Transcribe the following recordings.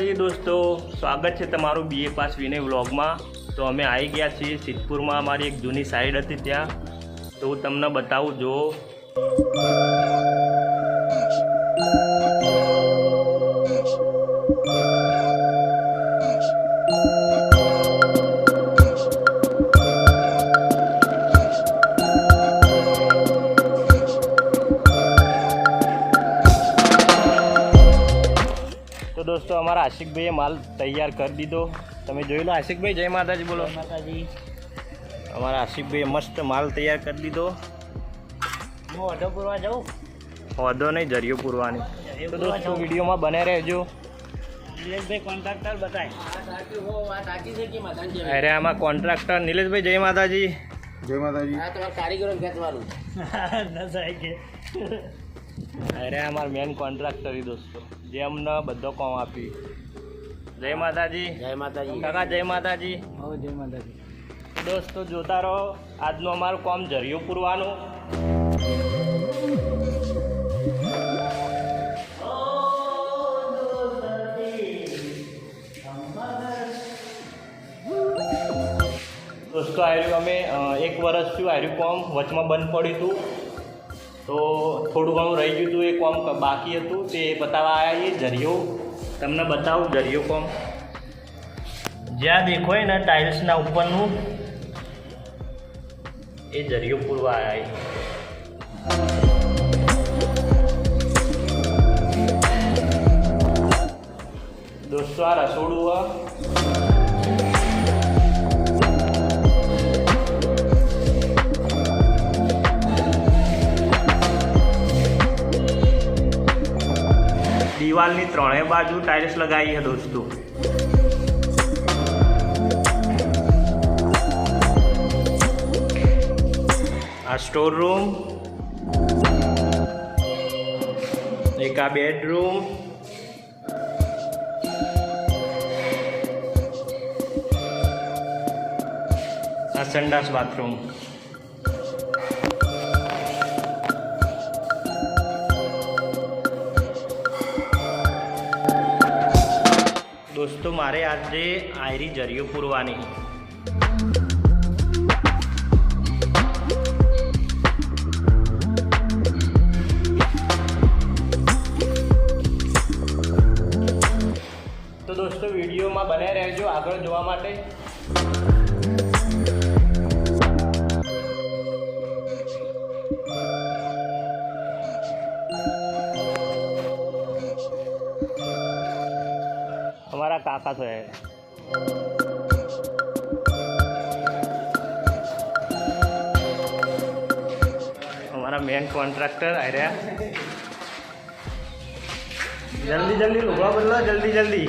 માતાજી દોસ્તો, સ્વાગત છે તમારું બીએ પાસ વિનય વ્લોગમાં. તો અમે આવી ગયા છીએ સિદ્ધપુરમાં. અમારી એક જૂની સાઈડ હતી ત્યાં. તો હું તમને બતાવું જો અમારા આશિકભાઈએ માલ તૈયાર કરી દીધો. તમે જોઈ લો આશિકભાઈ જય માતાજી બોલો. માતાજી. અમારા આશિકભાઈએ મસ્ત માલ તૈયાર કરી દીધો. હું ઓઢો પૂરવા જાઉં? વધો નહીં જરિયો પૂરવાની. તો દોસ્તો વિડીયોમાં બને રહેજો. નિલેશભાઈ કોન્ટ્રાક્ટર બતાય. અરે આમાં કોન્ટ્રાક્ટર નિલેશભાઈ જય માતાજી. જય માતાજી. કારીગરો અરે અમારા મેન કોન્ટ્રાક્ટર દોસ્તો. જે અમને બધો કોમ આપી. જય માતાજી. જય માતાજી. કાકા જય માતાજી. હો જય માતાજી. દોસ્તો જોતા રહો. આજનું અમારું કોમ જરિયું પૂરવાનું. દોસ્તો આવ્યું અમે એક વર્ષ થયું આવ્યું કોમ વચમાં બંધ પડ્યું હતું. તો થોડું ઘણું રહી ગયું હતું એ કોમ બાકી હતું, તે બતાવવા આવ્યા એ જરિયો તમને બતાવું જરિયો કોમ. જ્યાં દેખો ને ટાઇલ્સના ઉપરનું, એ જરિયો પૂરવા આવ્યા દોસ્તો, આ રસોડું દિવાલની ત્રણેય બાજુ ટાઇલ્સ લગાવી છે દોસ્તો. આ સ્ટોર રૂમ. એક આ બેડરૂમ. આ સંડાસ બાથરૂમ. દોસ્તો મારે આજે આયરી જરીઓ પૂરવાની તો દોસ્તો વિડીયોમાં બને રહેજો આગળ જોવા માટે. અમારા કાકા છે અમારા મેન કોન્ટ્રાક્ટર આવ્યા જલ્દી જલ્દી લુગડા બદલો જલ્દી જલ્દી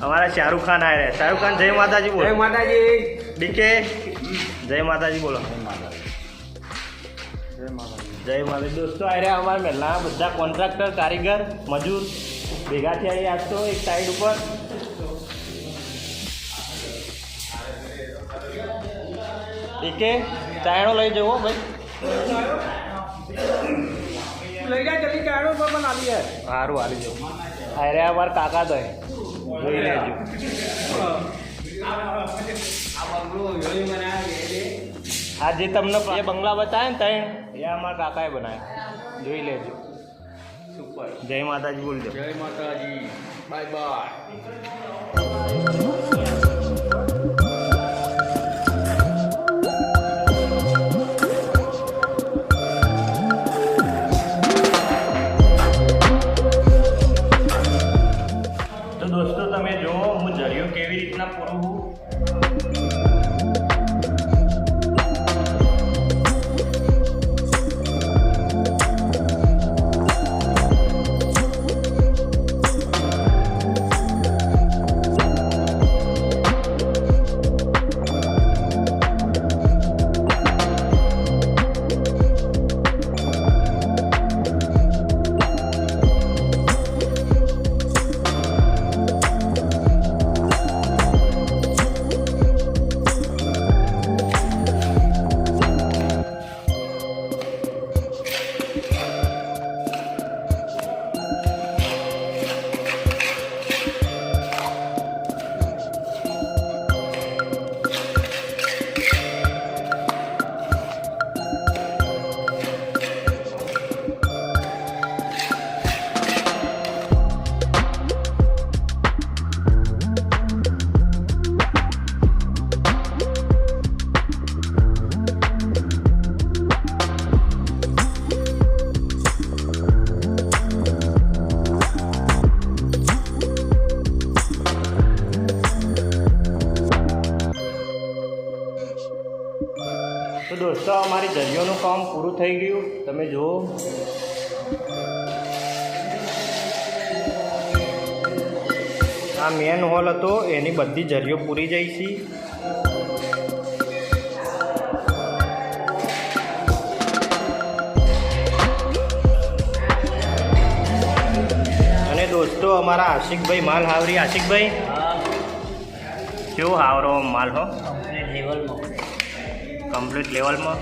અમારા શાહરુખ ખાન આવ્યા શાહરુખ ખાન જય માતાજી બોલો માતાજી ડીકે જય માતાજી બોલો જય માતાજી દોસ્તો આવ્યા અમારા મહેલા બધા કોન્ટ્રાક્ટર કારીગર મજૂર ભેગા થયા આજ તો એક સાઈડ ઉપર ડીકે ચાયણો લઈ જવો ભાઈ. લઈ જાય જલ્દી ચાડો પર પણ આવી જાય સારું આવી જવું. અરે અમારા કાકા તો. જોઈ લેજો. આ જે તમને એ બંગલા બતાવે ને ત્રણ એ અમારા કાકાએ બનાવ્યા. જોઈ લેજો. જય માતાજી બોલજો. જય માતાજી. બાય બાય થઈ ગયું. તમે જુઓ. આ મેન હોલ હતો. એની બધી જરીઓ પૂરી જાય છે. અને દોસ્તો અમારા આશિકભાઈ માલ હાવરી. આશિકભાઈ? કેવો હાવરો માલ હો? કમ્પ્લીટ લેવલમાં કમ્પ્લીટ લેવલમાં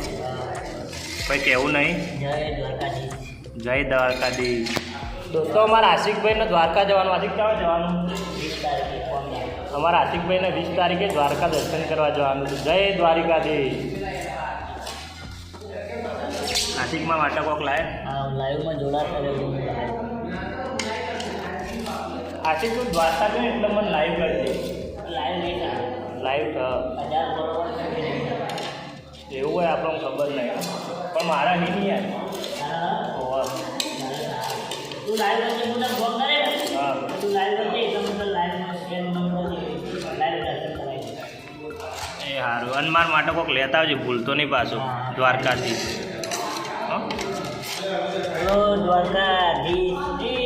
કંઈ કહેવું નહીં. જય દ્વારકાધીશ. દોસ્તો અમારા આશિકભાઈને દ્વારકા જવાનું આશિક ક્યાં જવાનું? અમારા આશિકભાઈને વીસ તારીખે દ્વારકા દર્શન કરવા જવાનું છે. જય દ્વારિકાધી આશિકમાં માટે કોક લાય? લાઈવમાં જોડાતા આશિક તું દ્વારકા ગયો એટલે મને લાઈવ કરજે લાઈવ નહીં લાઈવ એવું હોય આપણને ખબર નહીં. પણ મારા નહીં નહીં યાર. તું લાઈવ કરજે મને ફોન કરે ને તું લાઈવ કરજે એટલે મને લાઈવમાં સ્કેન નંબર લાઈવ દર્શન કરાવી દે એ સારું અને મારા માટે કોઈક લેતા આવજો ભૂલતો નહીં પાછું. દ્વારકાથી.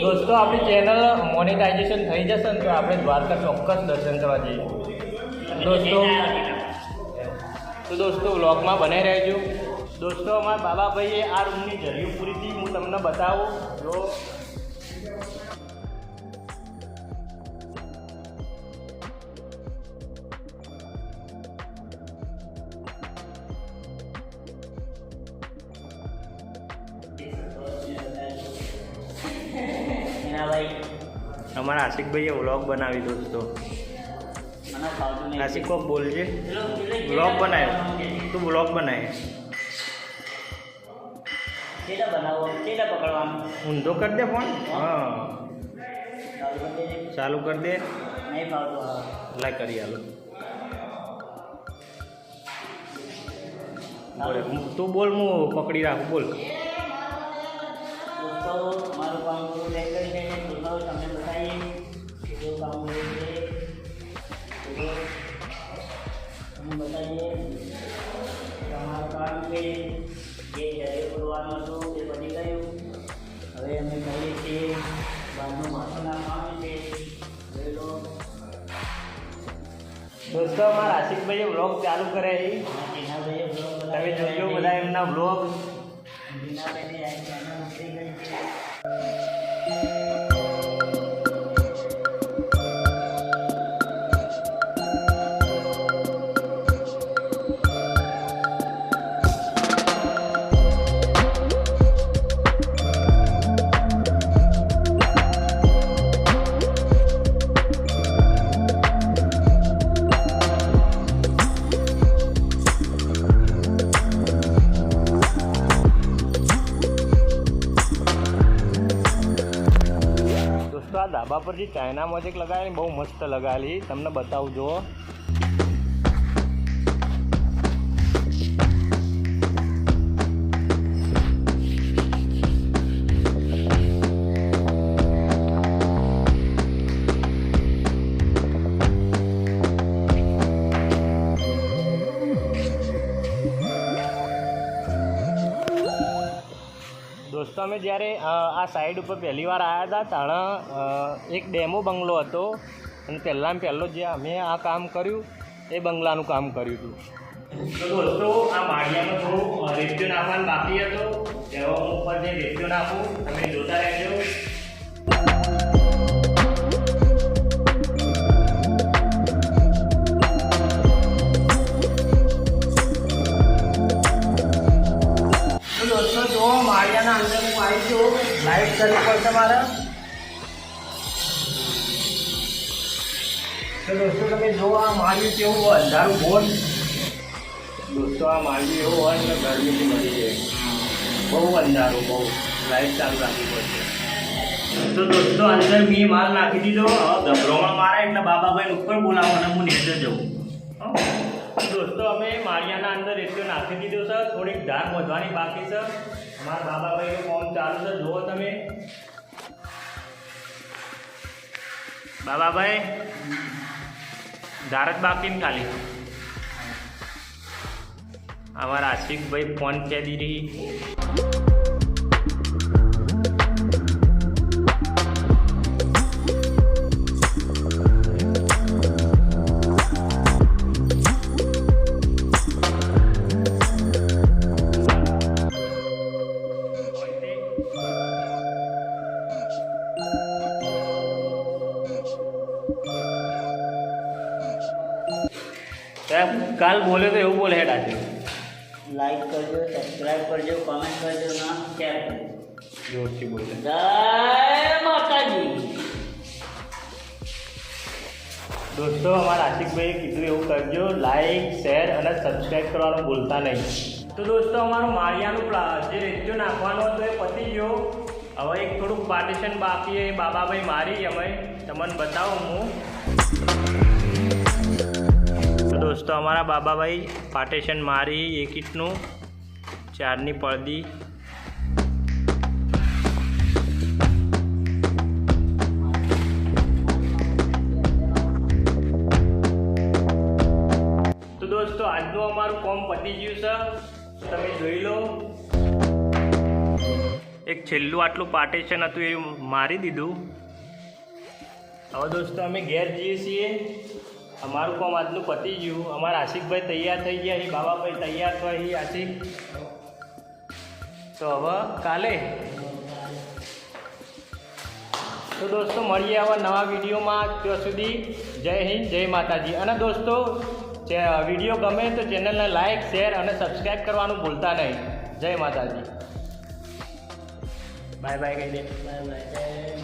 દોસ્તો આપણી ચેનલ મોનિટાઇઝેશન થઈ જશે ને તો આપણે દ્વારકા ચોક્કસ દર્શન કરવા જઈએ. દોસ્તો તો દોસ્તો વ્લોગમાં બનાવી રહેજો. દોસ્તો અમારા બાબાભાઈએ આ રૂમની જરૂર પૂરી હતી હું તમને બતાવું. જો. અમારા આશિકભાઈએ વ્લોગ બનાવી દોસ્તો. આશિક કોક બોલજે. વ્લોગ બનાવ્યો તું વ્લોગ બનાવે કેટા બનાવો કેટા પકડવાનું ઊંધો કરી દે ફોન હા ચાલુ કરી દેજે ચાલુ કરી દે નહીં ફાવતું હા લાઈ કરી આલો બોલ તું બોલ હું પકડી રાખું બોલ દોસ્તો મારું કામ પૂરું થઈ ગયું છે દોસ્તો તમને બતાવીએ કે કેવું કામ કર્યું છે તો તમને બતાવીએ કે અમારું કામ કરવાનું હતું તે બની ગયું. હવે અમે કહીએ છીએ બહારનું માથું નાખવાનું છે. જોઈ લો. દોસ્તો અમારા આશિકભાઈએ વ્લોગ ચાલુ કરે છે બ્લોગ તમે જોજો બધા એમના વ્લોગ દોસ્તો આ ધાબા પર જે ચાઇના મોજેક લગાવેલી બહુ મસ્ત લગાવેલી. તમને બતાવું જુઓ. દોસ્તો, અમે જ્યારે આ સાઈડ ઉપર પહેલી વાર આવ્યા હતા ત્યાં એક ડેમો બંગલો હતો. અને પહેલાં પહેલો જે અમે આ કામ કર્યું, એ બંગલાનું કામ કર્યું હતું. તો દોસ્તો, આ માળિયાનો થોડું રેડિયો નાખવાનો બાકી હતો. હું ઉપર જે રેડિયો નાખું, તમે જોતા રહેજો. કરવી પડશે મારે? તો દોસ્તો, તમે જો આ માર્યું કેવું અંધારું બોલ દોસ્તો, આ માર્યું એવું હોય ને ગરમીથી મળી જાય. બહુ અંધારું, બહુ. લાઈટ ચાલુ રાખવી પડશે. તો દોસ્તો, અંદર મેં માલ નાખી દીધો. ગભરોમાં મારે એટલે બાબાભાઈ ઉપર બોલાવો અને હું નીચે હં? દોસ્તો, અમે માળિયાના અંદર રેતીઓ નાખી દીધો છે. થોડીક ધાર વધવાની બાકી છે. અમારા બાબાભાઈનું ફોર્મ ચાલુ છે. જુઓ તમે. બાબાભાઈ, ધાર જ બાકી ખાલી. અમારા આશિકભાઈ ફોન ખેદી રહી. કાલ બોલ્યો તો એવું બોલે હેડ આજે. લાઈક કરજો સબસ્ક્રાઇબ કરજો કોમેન્ટ કરજો ના શેર કરજો. જોરથી બોલે. જય માતાજી. દોસ્તો અમારા આશિકભાઈએ કીધું એવું કરજો લાઈક શેર અને સબસ્ક્રાઈબ કરવાનું ભૂલતા નહીં. તો દોસ્તો અમારું માળિયાનું જે રેજો નાખવાનો હતો એ પતી ગયો. હવે એક થોડુંક પાર્ટીશન બાકી એ બાબાભાઈ મારી અમે તમને બતાવું હું. દોસ્તો, અમારા બાબાભાઈ પાર્ટેશન મારી એક ઇંટનું ચારની પડદી. તો દોસ્તો, આજનું અમારું કોમ પતી ગયું છે. તમે જોઈ લો. એક છેલ્લું આટલું પાર્ટેશન હતું એ મારી દીધું. હવે દોસ્તો, અમે ઘેર જઈએ છીએ. અમારું કોમ આજનું પતી ગયું. અમારા આશિકભાઈ તૈયાર થઈ ગયા અહીં બાબાભાઈ તૈયાર થયા અહીં આશિક. તો હવે કાલે. તો દોસ્તો, મળીએ આવા નવા વિડીયોમાં ત્યાં સુધી. જય હિન્દ, જય માતાજી. અને દોસ્તો વીડિયો ગમે તો ચેનલને લાઇક શેર અને સબસ્ક્રાઈબ કરવાનું ભૂલતા નહીં. જય માતાજી. બાય બાય કહી દે. Bye bye.